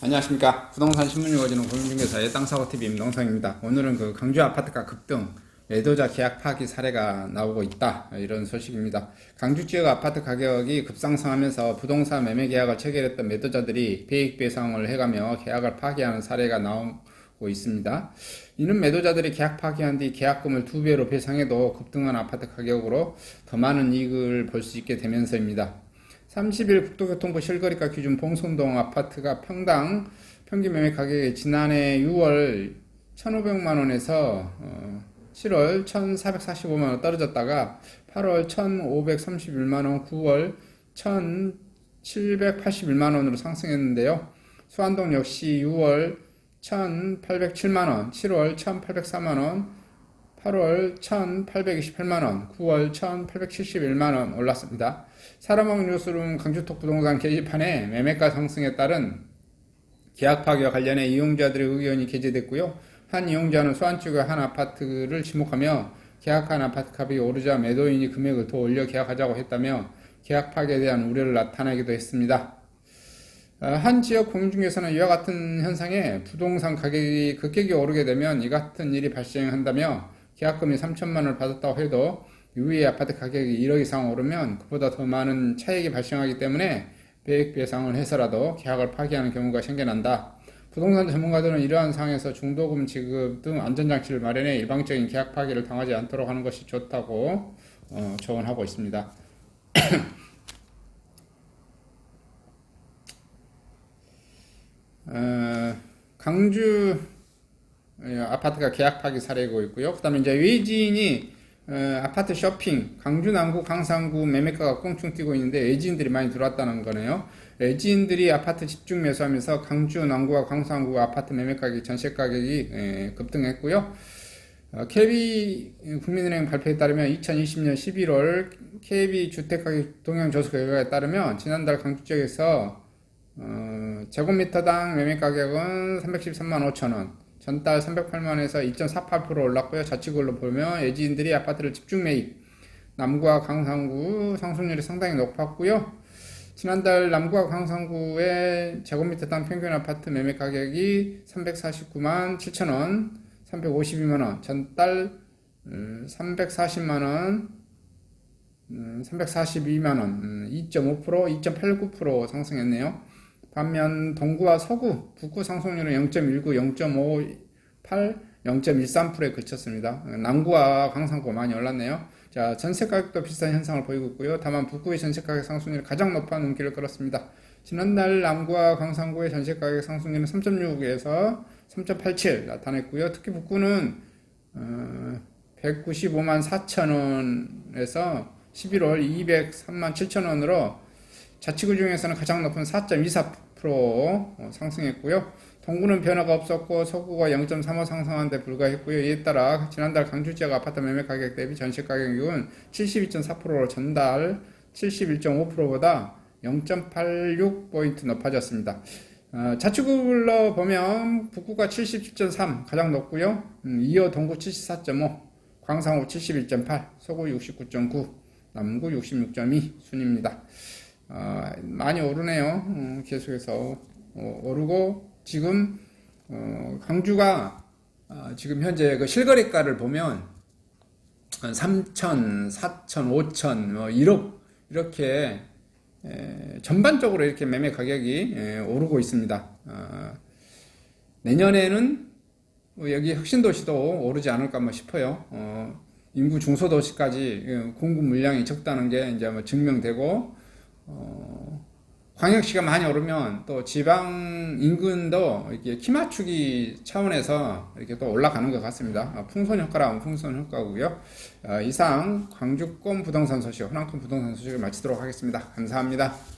안녕하십니까. 부동산 신문 읽어주는 공인중개사의 땅사고TV 임동성입니다. 오늘은 그 강주 아파트가 급등 매도자 계약 파기 사례가 나오고 있다. 이런 소식입니다. 강주 지역 아파트 가격이 급상승하면서 부동산 매매 계약을 체결했던 매도자들이 배익 배상을 해가며 계약을 파기하는 사례가 나오고 있습니다. 이는 매도자들이 계약 파기한 뒤 계약금을 두 배로 배상해도 급등한 아파트 가격으로 더 많은 이익을 볼 수 있게 되면서입니다 30일 국토교통부 실거래가 기준 봉선동 아파트가 평당 평균 매매 가격이 지난해 6월 1,500만 원에서 어, 7월 1,445만 원 떨어졌다가 8월 1,531만 원, 9월 1,781만 원으로 상승했는데요. 수안동 역시 6월 1,807만 원, 7월 1,804만 원, 8월 1,828만 원, 9월 1,871만 원 올랐습니다. 사람왕 뉴스룸 강주톡 부동산 게시판에 매매가 상승에 따른 계약 파기와 관련해 이용자들의 의견이 게재됐고요. 한 이용자는 수안 쪽의 한 아파트를 지목하며 계약한 아파트 값이 오르자 매도인이 금액을 더 올려 계약하자고 했다며 계약 파기에 대한 우려를 나타내기도 했습니다. 어, 한 지역 공중에서는 이와 같은 현상에 부동산 가격이 급격히 오르게 되면 이 같은 일이 발생한다며 계약금이 3천만 원을 받았다고 해도 유의 아파트 가격이 1억 이상 오르면 그보다 더 많은 차익이 발생하기 때문에 배액 배상을 해서라도 계약을 파기하는 경우가 생겨난다. 부동산 전문가들은 이러한 상황에서 중도금 지급 등 안전장치를 마련해 일방적인 계약 파기를 당하지 않도록 하는 것이 좋다고 어, 조언하고 있습니다. 어, 강주 어, 아파트가 계약 파기 사례고 있고요. 그 다음에 이제 외지인이 어, 아파트 쇼핑 강주 남구 강상구 매매가가 꽁충 뛰고 있는데 외지인들이 많이 들어왔다는 거네요. 외지인들이 아파트 집중 매수하면서 강주 남구와 강상구 아파트 매매 가격 전세 가격이 에, 급등했고요. 어, KB 국민은행 발표에 따르면 2020년 11월 KB 주택 가격 동향 조사 결과에 따르면 지난달 강주 지역에서 어, 제곱미터당 매매 가격은 313만 5천 원, 전달 308만원에서 2.48% 올랐고요. 자치구로 보면 예지인들이 아파트를 집중 매입, 남구와 강상구 상승률이 상당히 높았고요. 지난달 남구와 강상구의 제곱미터 당 평균 아파트 매매 가격이 349만 7천 원, 352만 원, 전달 340만 원, 342만 원, 2.5%, 2.89% 상승했네요. 반면 동구와 서구, 북구 상승률은 0.19, 0.58, 0.13%에 그쳤습니다. 남구와 강상구 많이 올랐네요. 자, 전세 가격도 비슷한 현상을 보이고 있고요. 다만 북구의 전세 가격 상승률이 가장 높아 눈길을 끌었습니다. 지난달 남구와 강상구의 전세 가격 상승률은 3.6에서 3.87 나타냈고요. 특히 북구는 어, 195만 4천 원에서 11월 203만 7천 원으로 자치구 중에서는 가장 높은 4.24% 상승했고요. 동구는 변화가 없었고 서구가 0.35 상승한 데 불과했고요. 이에 따라 지난달 강주 지역 아파트 매매 가격 대비 전세 가격은 72.4%로 전달 71.5%보다 0.86포인트 높아졌습니다. 어, 자치구로 보면 북구가 77.3 가장 높고요. 음, 이어 동구 74.5, 광상구 71.8, 서구 69.9, 남구 66.2 순입니다. 어, 많이 오르네요. 어, 계속해서 어, 오르고 지금 어, 강주가 어, 지금 현재 그 실거래가를 보면 3천, 4천, 5천, 뭐 1억 이렇게 에, 전반적으로 이렇게 매매 가격이 에, 오르고 있습니다. 어, 내년에는 뭐 여기 혁신도시도 오르지 않을까 뭐 싶어요. 어, 인구 중소도시까지 예, 공급 물량이 적다는 게 이제 뭐 증명되고 어, 광역시가 많이 오르면 또 지방 인근도 이렇게 키 맞추기 차원에서 이렇게 또 올라가는 것 같습니다. 아, 풍선 효과라면 풍선 효과고요. 아, 이상 광주권 부동산 소식, 호남권 부동산 소식을 마치도록 하겠습니다. 감사합니다.